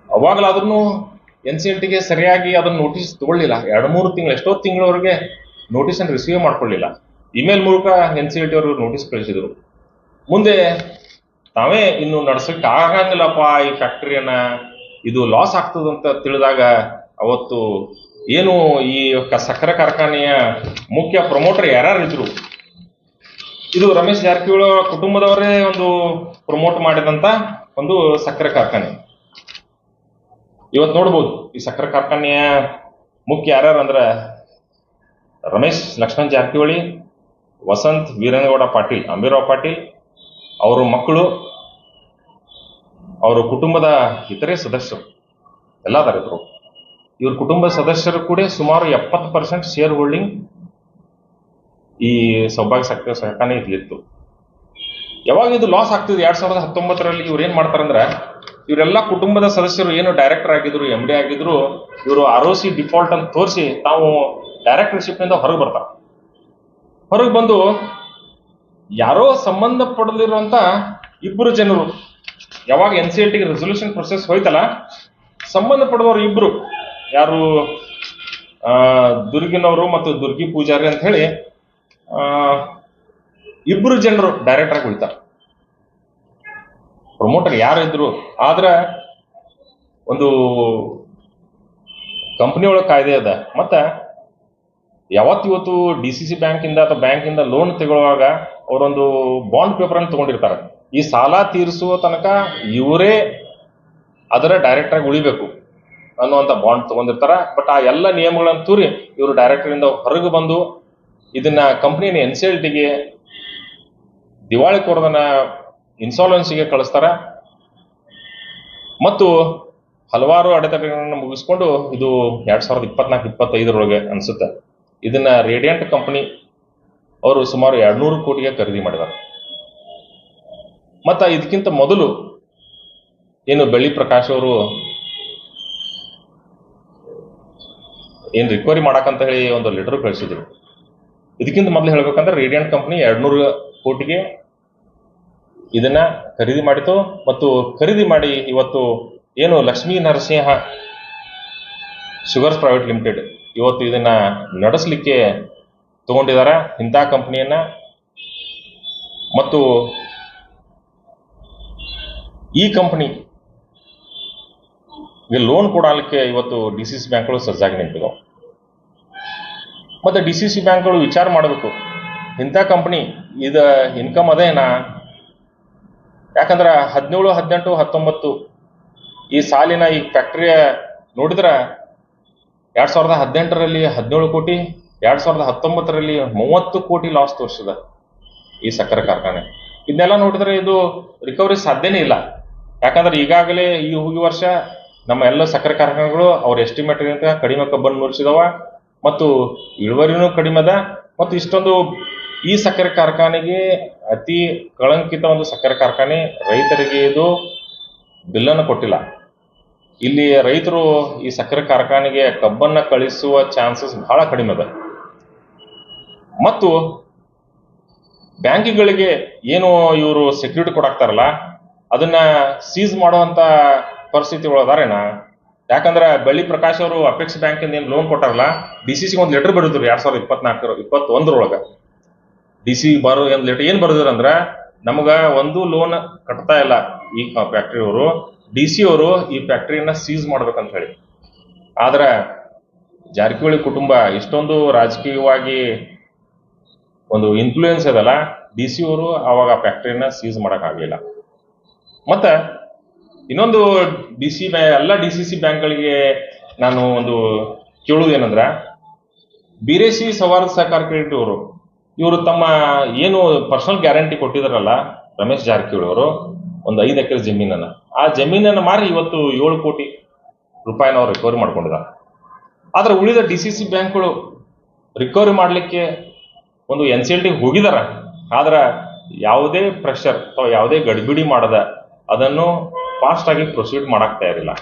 ಅವಾಗಲಾದ್ರೂ ಎನ್ ಸಿ ಎಲ್ ಟಿಗೆ ಸರಿಯಾಗಿ ಅದನ್ನ ನೋಟಿಸ್ ತಗೊಳ್ಳಿಲ್ಲ. ಎರಡು ಮೂರು ತಿಂಗಳು, ಎಷ್ಟೋ ತಿಂಗಳವರೆಗೆ ನೋಟಿಸ್ ಅನ್ನು ರಿಸೀವ್ ಮಾಡ್ಕೊಳ್ಳಿಲ್ಲ. ಇಮೇಲ್ ಮೂಲಕ ಎನ್ ಸಿ ಎಲ್ ಟಿ ಅವರು ನೋಟಿಸ್ ಕಳಿಸಿದ್ರು. ಮುಂದೆ ತಾವೇ ಇನ್ನು ನಡ್ಸಕ್ ಆಗಂಗಿಲ್ಲಪ್ಪ ಈ ಫ್ಯಾಕ್ಟರಿಯನ್ನ. ಇದು ಲಾಸ್ ಆಗ್ತದಂತ ತಿಳಿದಾಗ ಅವತ್ತು ಏನು ಈ ಸಕ್ಕರೆ ಕಾರ್ಖಾನೆಯ ಮುಖ್ಯ ಪ್ರಮೋಟರ್ ಯಾರ್ಯಾರು ಇದ್ರು ಇದು ರಮೇಶ್ ಜಾರಕಿಹೊಳಿ ಕುಟುಂಬದವರೇ ಒಂದು ಪ್ರಮೋಟ್ ಮಾಡಿದಂತ ಒಂದು ಸಕ್ಕರೆ ಕಾರ್ಖಾನೆ. ಇವತ್ತು ನೋಡ್ಬೋದು, ಈ ಸಕ್ಕರೆ ಕಾರ್ಖಾನೆಯ ಮುಖ್ಯ ಯಾರ್ಯಾರು ಅಂದ್ರ ರಮೇಶ್, ಲಕ್ಷ್ಮಣ್ ಜಾರಕಿಹೊಳಿ, ವಸಂತ್ ವೀರೇಂದ್ರಗೌಡ ಪಾಟೀಲ್, ಅಂಬೀರಾವ್ ಪಾಟೀಲ್, ಅವರ ಮಕ್ಕಳು, ಅವರ ಕುಟುಂಬದ ಇತರೆ ಸದಸ್ಯರು ಎಲ್ಲ ಇದ್ರು ಇವ್ರ ಕುಟುಂಬ ಸದಸ್ಯರು ಕೂಡ ಸುಮಾರು ಎಪ್ಪತ್ತು ಪರ್ಸೆಂಟ್ ಶೇರ್ ಹೋಲ್ಡಿಂಗ್ ಈ ಸೌಭಾಗ್ಯ ಸಕ್ರಿಯ ಕಾರ್ಖಾನೆ ಇರ್ಲಿತ್ತು ಯಾವಾಗ ಇದು ಲಾಸ್ ಆಗ್ತಿದೆ? ಎರಡ್ ಸಾವಿರದ ಹತ್ತೊಂಬತ್ತರಲ್ಲಿ ಇವ್ರು ಏನ್ ಮಾಡ್ತಾರಂದ್ರೆ, ಇವರೆಲ್ಲ ಕುಟುಂಬದ ಸದಸ್ಯರು ಏನು ಡೈರೆಕ್ಟರ್ ಆಗಿದ್ರು ಎಂ ಡಿ ಆಗಿದ್ರು, ಇವರು ಆರ್ ಓ ಸಿ ಡಿಫಾಲ್ಟ್ ಅಂತ ತೋರಿಸಿ ತಾವು ಡೈರೆಕ್ಟರ್ಶಿಪ್ನಿಂದ ಹೊರಗೆ ಬರ್ತಾರೆ. ಹೊರಗೆ ಬಂದು ಯಾರೋ ಸಂಬಂಧ ಪಡೆದಿರುವಂತ ಇಬ್ಬರು ಜನರು, ಯಾವಾಗ ಎನ್ ಸಿ ಎಲ್ ಟಿಗೆ ರೆಸೊಲ್ಯೂಷನ್ ಪ್ರೊಸೆಸ್ ಹೋಯ್ತಲ್ಲ, ಸಂಬಂಧ ಪಡೆದವರು ಇಬ್ರು, ಯಾರು ದುರ್ಗಿನವರು ಮತ್ತು ದುರ್ಗಿ ಪೂಜಾರಿ ಅಂತ ಹೇಳಿ ಇಬ್ರು ಜನರು ಡೈರೆಕ್ಟರ್ ಆಗಿ ಉಳಿತಾರೆ. ಪ್ರಮೋಟರ್ ಯಾರು ಇದ್ರು, ಆದ್ರೆ ಒಂದು ಕಂಪನಿ ಒಳಗೆ ಕಾಯ್ದೆ ಅದ. ಮತ್ತೆ ಯಾವತ್ತು ಇವತ್ತು ಡಿ ಸಿ ಸಿ ಬ್ಯಾಂಕಿಂದ ಅಥವಾ ಬ್ಯಾಂಕಿಂದ ಲೋನ್ ತಗೊಳ್ಳುವಾಗ ಅವರೊಂದು ಬಾಂಡ್ ಪೇಪರ್ ಅನ್ನು ತಗೊಂಡಿರ್ತಾರೆ. ಈ ಸಾಲ ತೀರಿಸುವ ತನಕ ಇವರೇ ಅದರ ಡೈರೆಕ್ಟರ್ ಆಗಿ ಉಳಿಬೇಕು ಅನ್ನುವಂಥ ಬಾಂಡ್ ತಗೊಂಡಿರ್ತಾರ. ಬಟ್ ಆ ಎಲ್ಲ ನಿಯಮಗಳನ್ನು ತೂರಿ ಇವರು ಡೈರೆಕ್ಟರ್ ಇಂದ ಹೊರಗೆ ಬಂದು ಇದನ್ನ ಕಂಪ್ನಿನ ಎನ್ ಸಿ ಎಲ್ ಟಿಗೆ ದಿವಾಳಿ ಕೋರದನ್ನ ಇನ್ಸಾಲ್ವೆನ್ಸಿಗೆ ಕಳಿಸ್ತಾರ. ಮತ್ತು ಹಲವಾರು ಅಡೆತಡೆಗಳನ್ನು ಮುಗಿಸ್ಕೊಂಡು ಇದು ಎರಡ್ ಸಾವಿರದ ಇಪ್ಪತ್ನಾಲ್ಕು, ಇಪ್ಪತ್ತೈದರೊಳಗೆ ಅನ್ಸುತ್ತೆ. ಇದನ್ನ ರೇಡಿಯಂಟ್ ಕಂಪನಿ ಅವರು ಸುಮಾರು ಎರಡ್ನೂರು ಕೋಟಿಗೆ ಖರೀದಿ ಮಾಡಿದ್ದಾರೆ ಮತ್ತ ಇದಕ್ಕಿಂತ ಮೊದಲು ಏನು ಬೆಳ್ಳಿ ಪ್ರಕಾಶ್ ಅವರು ಏನು ರಿಕವರಿ ಮಾಡಕಂತ ಹೇಳಿ ಒಂದು ಲೆಟರ್ ಕಳಿಸಿದ್ರು. ಇದಕ್ಕಿಂತ ಮೊದಲು ಹೇಳ್ಬೇಕಂದ್ರೆ ರೇಡಿಯಂಟ್ ಕಂಪನಿ ಎರಡ್ನೂರು ಕೋಟಿಗೆ ಇದನ್ನ ಖರೀದಿ ಮಾಡಿತು ಮತ್ತು ಖರೀದಿ ಮಾಡಿ ಇವತ್ತು ಏನು Lakshmi Narasimha sugars private limited ಇವತ್ತು ಇದನ್ನ ನಡೆಸಲಿಕ್ಕೆ ತಗೊಂಡಿದ್ದಾರೆ. ಇಂಥ ಕಂಪನಿಯನ್ನ ಮತ್ತು ಈ ಕಂಪನಿ ಲೋನ್ ಕೊಡಲಿಕ್ಕೆ ಇವತ್ತು ಡಿ ಸಿ ಸಿ ಬ್ಯಾಂಕ್ಗಳು ಸಜ್ಜಾಗಿ ನಿಂತಿದ್ದಾವೆ ಮತ್ತೆ ಡಿ ಸಿ ಸಿ ಬ್ಯಾಂಕ್ಗಳು ವಿಚಾರ ಮಾಡಬೇಕು. ಇಂಥ ಕಂಪ್ನಿ ಇದು ಇನ್ಕಮ್ ಅದೇನಾ ಯಾಕಂದ್ರೆ ಹದಿನೇಳು, ಹದಿನೆಂಟು, ಹತ್ತೊಂಬತ್ತು ಈ ಸಾಲಿನ ಈ ಫ್ಯಾಕ್ಟರಿಯ ನೋಡಿದ್ರೆ ಎರಡು ಸಾವಿರದ ಹದಿನೆಂಟರಲ್ಲಿ ಹದಿನೇಳು ಕೋಟಿ, ಎರಡು ಸಾವಿರದ ಹತ್ತೊಂಬತ್ತರಲ್ಲಿ ಮೂವತ್ತು ಕೋಟಿ ಲಾಸ್ ತೋರಿಸಿದ ಈ ಸಕ್ಕರೆ ಕಾರ್ಖಾನೆ. ಇದನ್ನೆಲ್ಲ ನೋಡಿದ್ರೆ ಇದು ರಿಕವರಿ ಸಾಧ್ಯನೇ ಇಲ್ಲ. ಯಾಕಂದ್ರೆ ಈಗಾಗಲೇ ಈ ಹೋಗಿ ವರ್ಷ ನಮ್ಮ ಎಲ್ಲ ಸಕ್ಕರೆ ಕಾರ್ಖಾನೆಗಳು ಅವ್ರ ಎಸ್ಟಿಮೇಟ್ ಕಡಿಮೆ ಕಬ್ಬನ್ನು ನುರಿಸಿದವ ಮತ್ತು ಇಳುವರಿನೂ ಕಡಿಮೆ ಅದ. ಮತ್ತು ಇಷ್ಟೊಂದು ಈ ಸಕ್ಕರೆ ಕಾರ್ಖಾನೆಗೆ ಅತಿ ಕಳಂಕಿತ ಒಂದು ಸಕ್ಕರೆ ಕಾರ್ಖಾನೆ ರೈತರಿಗೆ ಇದು ಬಿಲ್ಲನ್ನು ಕೊಟ್ಟಿಲ್ಲ. ಇಲ್ಲಿ ರೈತರು ಈ ಸಕ್ಕರೆ ಕಾರ್ಖಾನೆಗೆ ಕಬ್ಬನ್ನ ಕಳಿಸುವ ಚಾನ್ಸಸ್ ಬಹಳ ಕಡಿಮೆ ಅದ. ಮತ್ತು ಬ್ಯಾಂಕ್ಗಳಿಗೆ ಏನು ಇವರು ಸೆಕ್ಯೂರಿಟಿ ಕೊಡಾಕ್ತಾರಲ್ಲ, ಅದನ್ನ ಸೀಸ್ ಮಾಡುವಂತ ಪರಿಸ್ಥಿತಿ ಒಳಗಾರೇನ ಯಾಕಂದ್ರೆ ಬಳ್ಳಿ ಪ್ರಕಾಶ್ ಅವರು ಅಪೆಕ್ಸ್ ಬ್ಯಾಂಕ್ ಏನು ಲೋನ್ ಕೊಟ್ಟಾರಲ್ಲ ಡಿ ಸಿ ಒಂದು ಲೆಟರ್ ಬರೆದ್ರು ಎರಡ್ ಸಾವಿರದ ಇಪ್ಪತ್ನಾಲ್ಕರ, ಇಪ್ಪತ್ತೊಂದರೊಳಗ. ಡಿ ಸಿ ಬರೋ ಒಂದು ಲೆಟರ್ ಏನ್ ಬರೆದ್ರು ಅಂದ್ರೆ, ನಮಗ ಒಂದು ಲೋನ್ ಕಟ್ತಾ ಇಲ್ಲ ಈ ಫ್ಯಾಕ್ಟ್ರಿ ಅವರು. ಡಿ ಸಿ ಅವರು ಈ ಫ್ಯಾಕ್ಟ್ರಿಯನ್ನ ಸೀಸ್ ಮಾಡ್ಬೇಕಂತ ಹೇಳಿ. ಆದ್ರೆ, ಜಾರಕಿಹೊಳಿ ಕುಟುಂಬ ಇಷ್ಟೊಂದು ರಾಜಕೀಯವಾಗಿ ಒಂದು ಇನ್ಫ್ಲೂಯೆನ್ಸ್ ಅದಲ್ಲ ಡಿ ಸಿ ಅವರು ಅವಾಗ ಫ್ಯಾಕ್ಟ್ರಿಯನ್ನ ಸೀಸ್ ಮಾಡಕ್ ಮತ್ತ ಇನ್ನೊಂದು ಡಿ ಸಿ ಬ್ಯಾ, ಎಲ್ಲ ಡಿ ಸಿ ಸಿ ಬ್ಯಾಂಕ್ಗಳಿಗೆ ನಾನು ಒಂದು ಕೇಳುವುದೇನಂದ್ರೆ ಬಿರೇಸಿ ಸವಾರ ಸಹಕಾರ ಕ್ರೆಡಿಟ್ ಅವರು ಇವರು ತಮ್ಮ ಏನು ಪರ್ಸನಲ್ ಗ್ಯಾರಂಟಿ ಕೊಟ್ಟಿದಾರಲ್ಲ, ರಮೇಶ್ ಜಾರಕಿಹೊಳಿ ಅವರು, ಒಂದು ಐದು ಎಕರೆ ಜಮೀನನ್ನು. ಆ ಜಮೀನನ್ನು ಮಾರಿ ಇವತ್ತು ಏಳು ಕೋಟಿ ರೂಪಾಯಿನ ಅವ್ರು ರಿಕವರಿ ಮಾಡ್ಕೊಂಡಿದ್ದಾರೆ ಆದರೆ ಉಳಿದ ಡಿ ಸಿ ಸಿ ಬ್ಯಾಂಕ್ಗಳು ರಿಕವರಿ ಮಾಡಲಿಕ್ಕೆ ಒಂದು ಎನ್ ಸಿ ಎಲ್ ಟಿಗೆ ಹೋಗಿದಾರ. ಆದ್ರೆ ಯಾವುದೇ ಪ್ರೆಷರ್ ಅಥವಾ ಯಾವುದೇ ಗಡಿಬಿಡಿ ಮಾಡದ, ಅದನ್ನು ಫಾಸ್ಟ್ ಆಗಿ ಪ್ರೊಸೀಡ್ ಮಾಡೋಕ್ಕೆ ತಯಾರಿಲ್ಲ.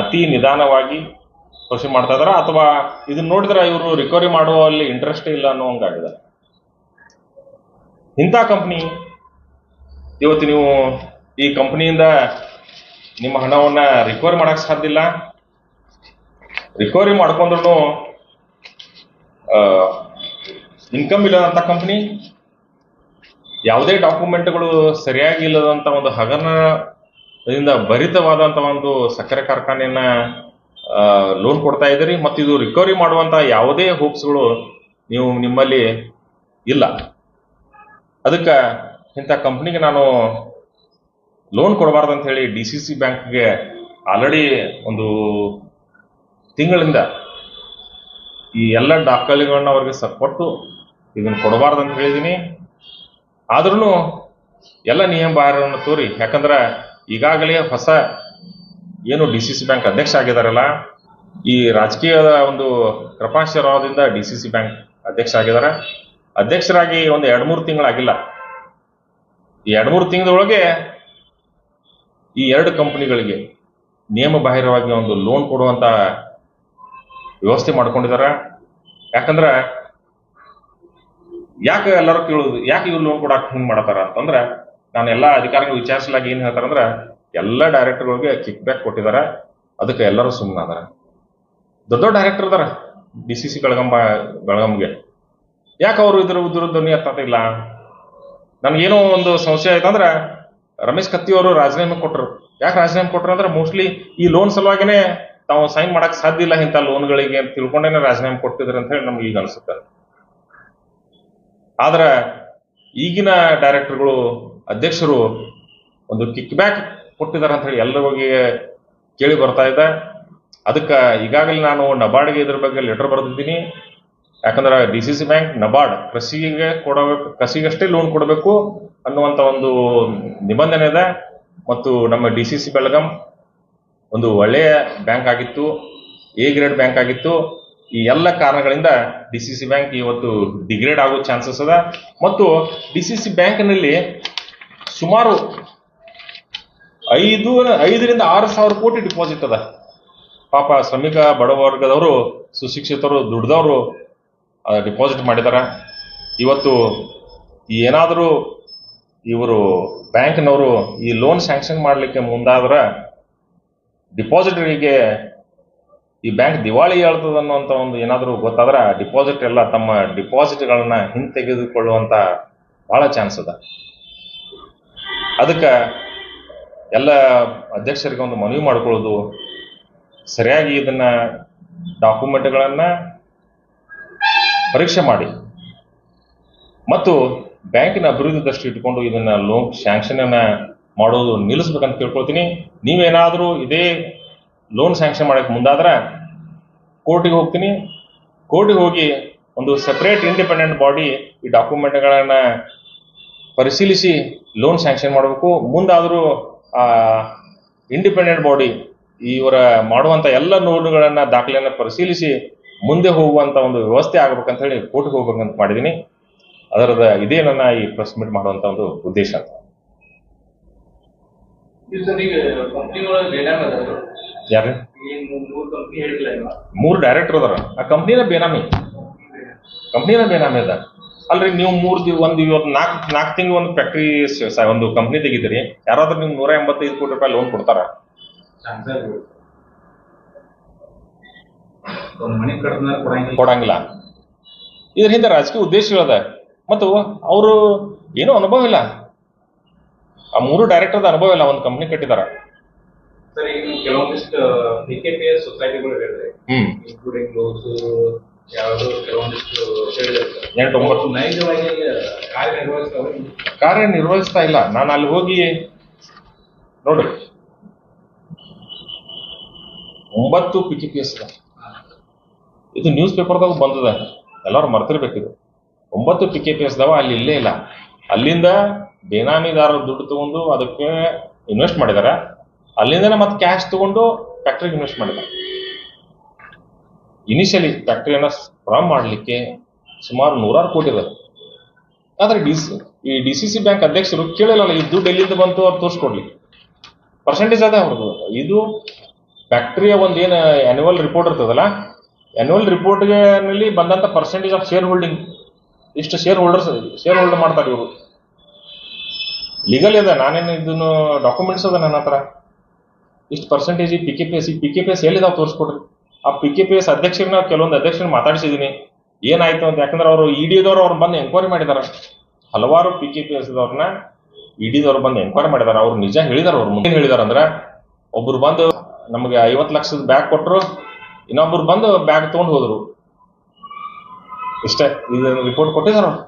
ಅತಿ ನಿಧಾನವಾಗಿ ಪ್ರೊಸೀಡ್ ಮಾಡ್ತಾ ಇದಾರ? ಅಥವಾ ಇದನ್ನ ನೋಡಿದ್ರೆ ಇವರು ರಿಕವರಿ ಮಾಡುವಲ್ಲಿ ಇಂಟ್ರೆಸ್ಟ್ ಇಲ್ಲ ಅನ್ನೋ ಹಂಗಾಗಿದೆ ಇಂಥ ಕಂಪ್ನಿ ಇವತ್ತು ನೀವು ಈ ಕಂಪ್ನಿಯಿಂದ ನಿಮ್ಮ ಹಣವನ್ನ ರಿಕವರಿ ಮಾಡಕ್ ಸಾಧ್ಯ ಇಲ್ಲ ರಿಕವರಿ ಮಾಡ್ಕೊಂಡ್ರು ಇನ್ಕಮ್ ಇಲ್ಲದಂತ ಕಂಪ್ನಿ ಯಾವುದೇ ಡಾಕ್ಯುಮೆಂಟ್ಗಳು ಸರಿಯಾಗಿ ಇಲ್ಲದಂತ ಒಂದು ಹಗರಣದಿಂದ ಭರಿತವಾದಂಥ ಒಂದು ಸಕ್ಕರೆ ಕಾರ್ಖಾನೆಯನ್ನ ಲೋನ್ ಕೊಡ್ತಾ ಇದ್ದೀರಿ ಮತ್ತು ಇದು ರಿಕವರಿ ಮಾಡುವಂತ ಯಾವುದೇ ಹೋಪ್ಸ್ಗಳು ನೀವು ನಿಮ್ಮಲ್ಲಿ ಇಲ್ಲ. ಅದಕ್ಕೆ ಇಂಥ ಕಂಪ್ನಿಗೆ ನಾನು ಲೋನ್ ಕೊಡಬಾರ್ದು ಅಂತ ಹೇಳಿ ಡಿ ಸಿ ಸಿ ಬ್ಯಾಂಕ್ಗೆ ಆಲ್ರೆಡಿ ಒಂದು ತಿಂಗಳಿಂದ ಈ ಎಲ್ಲ ದಾಖಲೆಗಳನ್ನ ಅವ್ರಿಗೆ ಸಪೋರ್ಟು ಇದನ್ನ ಕೊಡಬಾರ್ದು ಅಂತ ಹೇಳಿದೀನಿ ಆದ್ರೂ ಎಲ್ಲ ನಿಯಮ ಬಾಹಿರವನ್ನು ತೋರಿ, ಯಾಕಂದ್ರೆ ಈಗಾಗಲೇ ಹೊಸ ಏನು ಡಿ ಸಿ ಸಿ ಬ್ಯಾಂಕ್ ಅಧ್ಯಕ್ಷ ಆಗಿದಾರಲ್ಲ, ಈ ರಾಜಕೀಯದ ಒಂದು ಕೃಪಾಶೀರ್ವಾದದಿಂದ ಡಿ ಸಿ ಸಿ ಬ್ಯಾಂಕ್ ಅಧ್ಯಕ್ಷ ಆಗಿದ್ದಾರೆ ಅಧ್ಯಕ್ಷರಾಗಿ ಒಂದು ಎರಡು ಮೂರು ತಿಂಗಳಾಗಿಲ್ಲ. ಈ ಎರಡು ಮೂರು ತಿಂಗಳೊಳಗೆ ಈ ಎರಡು ಕಂಪನಿಗಳಿಗೆ ನಿಯಮ ಬಾಹಿರವಾಗಿ ಒಂದು ಲೋನ್ ಕೊಡುವಂತ ವ್ಯವಸ್ಥೆ ಮಾಡ್ಕೊಂಡಿದಾರ. ಯಾಕಂದ್ರೆ ಯಾಕೆ ಎಲ್ಲರೂ ಕೇಳೋದು, ಯಾಕೆ ಇವ್ರು ಲೋನ್ ಕೊಡಕ್ಕೆ ಹಿಂಗೆ ಮಾಡತಾರ ಅಂತಂದ್ರೆ ನಾನು ಎಲ್ಲಾ ಅಧಿಕಾರಿಗಳು ವಿಚಾರಿಸಲಾಗಿ ಏನ್ ಹೇಳ್ತಾರಂದ್ರ, ಎಲ್ಲ ಡೈರೆಕ್ಟರ್ಗಳಿಗೆ ಕಿಕ್ ಬ್ಯಾಕ್ ಕೊಟ್ಟಿದ್ದಾರೆ ಅದಕ್ಕೆ ಎಲ್ಲರೂ ಸುಮ್ಮನೆ ಅದಾರ ದೊಡ್ಡ ದೊಡ್ಡ ಡೈರೆಕ್ಟರ್ ಅದಾರ ಡಿ ಸಿ ಸಿ ಬೆಳಗಂಬ, ಬೆಳಗಂಗೆ. ಯಾಕೆ ಅವರು ಇದ್ರ ಉದ್ರ ಧ್ವನಿ ಎತ್ತತಿಲ್ಲ ನನಗೇನೋ ಒಂದು ಸಂಶಯ ಆಯ್ತಂದ್ರ, ರಮೇಶ್ ಕತ್ತಿ ಅವರು ರಾಜೀನಾಮೆ ಕೊಟ್ಟರು ಯಾಕೆ ರಾಜೀನಾಮೆ ಕೊಟ್ಟರು ಅಂದ್ರೆ ಮೋಸ್ಟ್ಲಿ ಈ ಲೋನ್ ಸಲುವಾಗಿನೇ ತಾವು ಸೈನ್ ಮಾಡಕ್ ಸಾಧ್ಯ ಇಲ್ಲ ಇಂಥ ಲೋನ್ಗಳಿಗೆ ಅಂತ ತಿಳ್ಕೊಂಡೇನೆ ರಾಜೀನಾಮೆ ಕೊಟ್ಟಿದ್ರು ಅಂತ ಹೇಳಿ ನಮ್ಗೆ ಈಗ ಅನ್ಸುತ್ತೆ. ಆದ್ರೆ ಈಗಿನ ಡೈರೆಕ್ಟರ್ಗಳು ಅಧ್ಯಕ್ಷರು ಒಂದು ಕಿಕ್ ಬ್ಯಾಕ್ ಕೊಟ್ಟಿದ್ದಾರೆ ಅಂತ ಹೇಳಿ ಎಲ್ಲರಿಗೆ ಕೇಳಿ ಬರ್ತಾ ಇದೆ. ಅದಕ್ಕೆ ಈಗಾಗಲೇ ನಾನು ನಬಾರ್ಡ್ಗೆ ಇದ್ರ ಬಗ್ಗೆ ಲೆಟರ್ ಬರೆದಿದ್ದೀನಿ. ಯಾಕಂದ್ರೆ D C C bank NABARD ಕೃಷಿಗೆ ಕೊಡಬೇಕು, ಕೃಷಿಗಷ್ಟೇ ಲೋನ್ ಕೊಡಬೇಕು ಅನ್ನುವಂಥ ಒಂದು ನಿಬಂಧನೆ ಇದೆ. ಮತ್ತು ನಮ್ಮ ಡಿ ಸಿ ಸಿ ಬೆಳಗಾಂ ಒಂದು ಒಳ್ಳೆಯ ಬ್ಯಾಂಕ್ ಆಗಿತ್ತು ಎ ಗ್ರೇಡ್ ಬ್ಯಾಂಕ್ ಆಗಿತ್ತು. ಈ ಎಲ್ಲ ಕಾರಣಗಳಿಂದ ಡಿ ಸಿ ಸಿ ಬ್ಯಾಂಕ್ ಇವತ್ತು ಡಿಗ್ರೇಡ್ ಆಗೋ ಚಾನ್ಸಸ್ ಅದ ಮತ್ತು ಡಿ ಸಿ ಸಿ ಬ್ಯಾಂಕ್ನಲ್ಲಿ ಸುಮಾರು ಐದು, ಐದರಿಂದ ಆರು ಸಾವಿರ ಕೋಟಿ ಡಿಪಾಸಿಟ್ ಅದ. ಪಾಪ ಶ್ರಮಿಕ ಬಡವರ್ಗದವರು ಸುಶಿಕ್ಷಿತರು, ದುಡ್ದವರು ಡಿಪಾಸಿಟ್ ಮಾಡಿದ್ದಾರೆ ಇವತ್ತು ಏನಾದರೂ ಇವರು ಬ್ಯಾಂಕ್ನವರು ಈ ಲೋನ್ ಸ್ಯಾಂಕ್ಷನ್ ಮಾಡಲಿಕ್ಕೆ ಮುಂದಾದ್ರೆ ಡಿಪಾಸಿಟರಿಗೆ ಈ ಬ್ಯಾಂಕ್ ದಿವಾಳಿ ಹೇಳ್ತದೆ ಅನ್ನುವಂಥ ಒಂದು ಏನಾದರೂ ಗೊತ್ತಾದ್ರೆ ಡಿಪಾಸಿಟ್ ಎಲ್ಲ ತಮ್ಮ ಡಿಪಾಸಿಟ್ಗಳನ್ನ ಹಿಂತೆಗೆದುಕೊಳ್ಳುವಂತ ಬಹಳ ಚಾನ್ಸ್ ಅದ. ಅದಕ್ಕೆ ಎಲ್ಲ ಅಧ್ಯಕ್ಷರಿಗೆ ಒಂದು ಮನವಿ ಮಾಡ್ಕೊಳ್ಳೋದು ಸರಿಯಾಗಿ ಇದನ್ನ ಡಾಕ್ಯುಮೆಂಟ್ಗಳನ್ನ ಪರೀಕ್ಷೆ ಮಾಡಿ. ಮತ್ತು ಬ್ಯಾಂಕಿನ ಅಭಿವೃದ್ಧಿ ದೃಷ್ಟಿ ಇಟ್ಕೊಂಡು ಇದನ್ನ ಲೋನ್ ಸ್ಯಾಂಕ್ಷನ್ ಅನ್ನ ಮಾಡೋದು ನಿಲ್ಲಿಸ್ಬೇಕಂತ ಕೇಳ್ಕೊಳ್ತೀನಿ. ನೀವೇನಾದರೂ ಇದೇ ಲೋನ್ ಸ್ಯಾಂಕ್ಷನ್ ಮಾಡಕ್ಕೆ ಮುಂದಾದ್ರೆ ಕೋರ್ಟಿಗೆ ಹೋಗ್ತೀನಿ. ಕೋರ್ಟಿಗೆ ಹೋಗಿ ಒಂದು ಸೆಪರೇಟ್ ಇಂಡಿಪೆಂಡೆಂಟ್ ಬಾಡಿ ಈ ಡಾಕ್ಯುಮೆಂಟ್ಗಳನ್ನ ಪರಿಶೀಲಿಸಿ ಲೋನ್ ಸ್ಯಾಂಕ್ಷನ್ ಮಾಡಬೇಕು. ಮುಂದಾದರೂ ಇಂಡಿಪೆಂಡೆಂಟ್ ಬಾಡಿ ಇವರ ಮಾಡುವಂತ ಎಲ್ಲ ನೋಡುಗಳನ್ನ ದಾಖಲೆಯನ್ನು ಪರಿಶೀಲಿಸಿ ಮುಂದೆ ಹೋಗುವಂತ ಒಂದು ವ್ಯವಸ್ಥೆ ಆಗ್ಬೇಕಂತ ಹೇಳಿ ಕೋರ್ಟ್ಗೆ ಹೋಗ್ಬೇಕಂತ ಮಾಡಿದ್ದೀನಿ ಅದರದ ಇದೇ ನನ್ನ ಈ ಪ್ರೆಸ್ ಮೀಟ್ ಮಾಡುವಂತ ಒಂದು ಉದ್ದೇಶ ಅಂತ. ಯಾರು? ಮೂರು ಡೈರೆಕ್ಟರ್ ಅದಾರ. ಆ ಕಂಪ್ನಿನ ಬೇನಾಮಿ. ಕಂಪ್ನಿನ ಬೇನಾಮಿ ಅದ. ಅಲ್ರಿ ನೀವು ಮೂರ್ ದಿವ್ ಒಂದ್ ಇವತ್ತು ನಾಲ್ಕು ನಾಲ್ಕು ತಿಂಗಳು ಒಂದು ಫ್ಯಾಕ್ಟ್ರಿ ಒಂದು ಕಂಪ್ನಿ ತೆಗಿತೀರಿ. ಯಾರಾದ್ರೂ ನಿಮ್ಗೆ ನೂರ ಎಂಬತ್ತೈದು ಕೋಟಿ ರೂಪಾಯಿ ಲೋನ್ ಕೊಡ್ತಾರ? ಒಂದ್ ಮನೆ ಕಟ್ಟದ ಕೊಡಂಗಿಲ್ಲ. ಕೊಡಂಗಿಲ್ಲ. ಇದ್ರ ಹಿಂದೆ ರಾಜಕೀಯ ಉದ್ದೇಶಗಳದ ಮತ್ತು ಅವರು ಏನೂ ಅನುಭವ ಇಲ್ಲ. ಆ ಮೂರು ಡೈರೆಕ್ಟರ್ದ ಅನುಭವ ಇಲ್ಲ ಒಂದು ಕಂಪ್ನಿ ಕಟ್ಟಿದಾರ. ಕೆಲವೊಂದಿಷ್ಟು ಕೆ ಪಿ ಎಸ್ ಸೊಸೈಟಿಗಳು ಹೇಳಿದ್ರೆ ಇನ್ಕ್ಲೂಡಿಂಗ್ ಯಾವುದು ಕೆಲವೊಂದಿಷ್ಟು ನೈಜವಾಗಿ ಕಾರ್ಯನಿರ್ವಹಿಸ್ತಾ ಇಲ್ಲ. ನಾನು ಅಲ್ಲಿ ಹೋಗಿ ನೋಡ್ರಿ ಒಂಬತ್ತು ಪಿ ಟಿ ಪಿ ಎಸ್ ಇದು. ನ್ಯೂಸ್ ಪೇಪರ್ದಾಗ ಬಂದದ. ಎಲ್ಲರೂ ಮರ್ತಿರ್ಬೇಕಿದು ಒಂಬತ್ತು ಪಿ ಕೆ ಪಿ ಎಸ್ ದವ ಅಲ್ಲಿ ಇಲ್ಲೇ ಇಲ್ಲ. ಅಲ್ಲಿಂದ ಬೇನಾಮಿದಾರರು ದುಡ್ಡು ತಗೊಂಡು ಅದಕ್ಕೆ ಇನ್ವೆಸ್ಟ್ ಮಾಡಿದಾರೆ. ಅಲ್ಲಿಂದನೇ ಮತ್ತೆ ಕ್ಯಾಶ್ ತಗೊಂಡು ಫ್ಯಾಕ್ಟ್ರಿಗೆ ಇನ್ವೆಸ್ಟ್ ಮಾಡಿದ್ದಾರೆ ಇನಿಷಿಯಲಿ ಫ್ಯಾಕ್ಟ್ರಿಯನ್ನ ಪ್ರಾರಂಭ ಮಾಡಲಿಕ್ಕೆ ಸುಮಾರು ನೂರಾರು ಕೋಟಿ ಇದೆ ಆದರೆ ಡಿ ಸಿ ಈ ಡಿ ಸಿ ಸಿ ಬ್ಯಾಂಕ್ ಅಧ್ಯಕ್ಷರು ಕೇಳಿಲ್ಲ ಈ ದುಡ್ಡು ಬಂತು, ಅವ್ರು ತೋರಿಸ್ಕೊಡ್ಲಿ. ಪರ್ಸೆಂಟೇಜ್ ಅದೇ ಅವ್ರದ್ದು. ಇದು ಫ್ಯಾಕ್ಟ್ರಿಯ ಒಂದು ಏನು ಆನ್ಯುವಲ್ ರಿಪೋರ್ಟ್ ಇರ್ತದಲ್ಲ ಆನ್ಯುವಲ್ ರಿಪೋರ್ಟ್ನಲ್ಲಿ ಬಂದಂಥ ಪರ್ಸೆಂಟೇಜ್ ಆಫ್ ಶೇರ್ ಹೋಲ್ಡಿಂಗ್ ಇಷ್ಟು ಶೇರ್ ಹೋಲ್ಡರ್ಸ್ ಶೇರ್ ಹೋಲ್ಡರ್ ಮಾಡ್ತಾರೆ ಇವರು. ಲೀಗಲ್ ಇದೆ, ನಾನೇನು ಇದನ್ನು ಡಾಕ್ಯುಮೆಂಟ್ಸ್ ಅದ ನನ್ನ ಹತ್ರ. ಇಷ್ಟು percentage P K P S P K P S ಎಲ್ಲಿದಾವೆ ತೋರಿಸ್ಕೊಡ್ರಿ. ಆ ಪಿ ಕೆ ಪಿ ಎಸ್ ಅಧ್ಯಕ್ಷರನ್ನ ಕೆಲವೊಂದು ಅಧ್ಯಕ್ಷರನ್ನ ಮಾತಾಡಿಸಿದ್ದೀನಿ ಏನಾಯ್ತು ಅಂತ ಯಾಕಂದ್ರೆ ಅವರು ಇಡಿದವ್ರು ಅವ್ರು ಬಂದು ಎಂಕ್ವೈರಿ ಮಾಡಿದಾರ ಹಲವಾರು ಪಿ ಕೆ ಪಿ ಎಸ್ ದವ್ರನ್ನ ಇಡಿದವ್ರು ಬಂದು ಎಂಕ್ವೈರಿ ಮಾಡಿದಾರ. ಅವ್ರು ನಿಜ ಹೇಳಿದಾರ, ಅವ್ರು ಮುಂದೆ ಹೇಳಿದಾರ ಅಂದ್ರೆ ಒಬ್ರು ಬಂದು ನಮಗೆ ಐವತ್ತು ಲಕ್ಷದ ಬ್ಯಾಗ್ ಕೊಟ್ರು, ಇನ್ನೊಬ್ರು ಬಂದು ಬ್ಯಾಗ್ ತಗೊಂಡು ಹೋದ್ರು. ಇಷ್ಟೇ ಇದನ್ನು ರಿಪೋರ್ಟ್ ಕೊಟ್ಟಿದಾರ ಅವ್ರು?